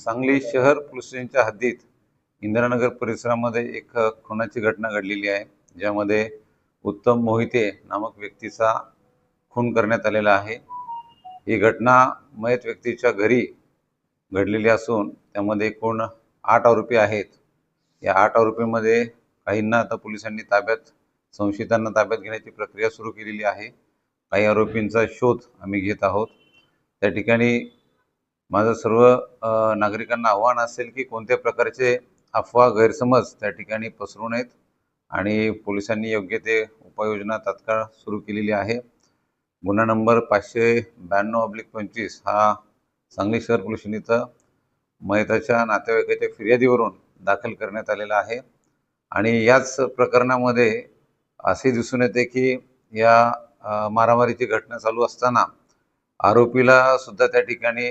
सांगली शहर पोलीस स्टेशनच्या हद्दीत इंदिरानगर परिसरामध्ये एक खुनाची घटना घडलेली आहे ज्यामध्ये उत्तम मोहिते नामक व्यक्तीचा खून करण्यात आलेला आहे. ही घटना मयत व्यक्तीच्या घरी घडलेली असून त्यामध्ये एकूण आठ आरोपी आहेत. या आठ आरोपीमध्ये काहींना आता पोलिसांनी ताब्यात संशयितांना ताब्यात घेण्याची प्रक्रिया सुरू केलेली आहे. काही आरोपींचा शोध आम्ही घेत आहोत. त्या ठिकाणी माझं सर्व नागरिकांना आव्हान असेल की कोणत्या प्रकारचे अफवा गैरसमज त्या ठिकाणी पसरू नयेत आणि पोलिसांनी योग्य ते उपाययोजना तात्काळ सुरू केलेली आहे. गुन्हा नंबर पाचशे ब्याण्णव अब्लिक पंचवीस हा सांगली शहर पोलीस इथं मयताच्या नातेवाईकाच्या फिर्यादीवरून दाखल करण्यात आलेला आहे. आणि याच प्रकरणामध्ये असे दिसून येते की या मारामारीची घटना चालू असताना आरोपीला सुद्धा त्या ठिकाणी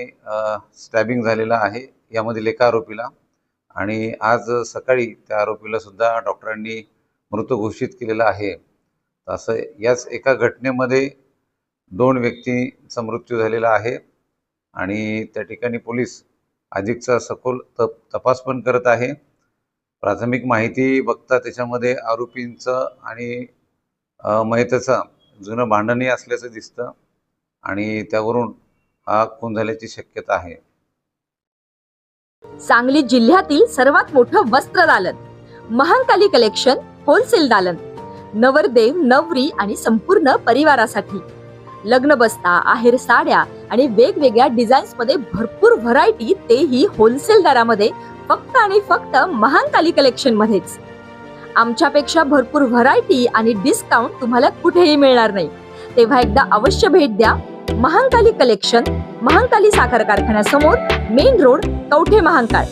स्टॅबिंग झालेलं आहे. यामधील एका आरोपीला. आणि आज सकाळी त्या आरोपीला सुद्धा डॉक्टरांनी मृत घोषित केलेलं आहे. असं याच एका घटनेमध्ये दोन व्यक्तींचा मृत्यू झालेला आहे. आणि त्या ठिकाणी पोलीस अधिकचा सखोल तप तपास पण करत आहे. प्राथमिक माहिती बघता त्याच्यामध्ये आरोपींचं आणि अ, जुनं भांडणही असल्याचं दिसतं. आणि त्यावरून हा खून झाल्याची शक्यता आहे. सांगली जिल्ह्यातील सर्वात मोठं वस्त्र दालन महांकाली कलेक्शन होलसेल दालन नवरदेव नवरी आणि संपूर्ण परिवारासाठी. लग्न बस्ता आहेर साड्या आणि वेगवेगळ्या डिझाईन्समध्ये भरपूर व्हरायटी तेही होलसेल दरामध्ये फक्त आणि फक्त महांकाली कलेक्शन मध्येच. आमच्यापेक्षा भरपूर व्हरायटी आणि डिस्काउंट तुम्हाला कुठेही मिळणार नाही. तेव्हा एकदा अवश्य भेट द्या. महांकाली कलेक्शन महांकाली साखर कारखान्यासमोर मेन रोड कवठे महांकाळ.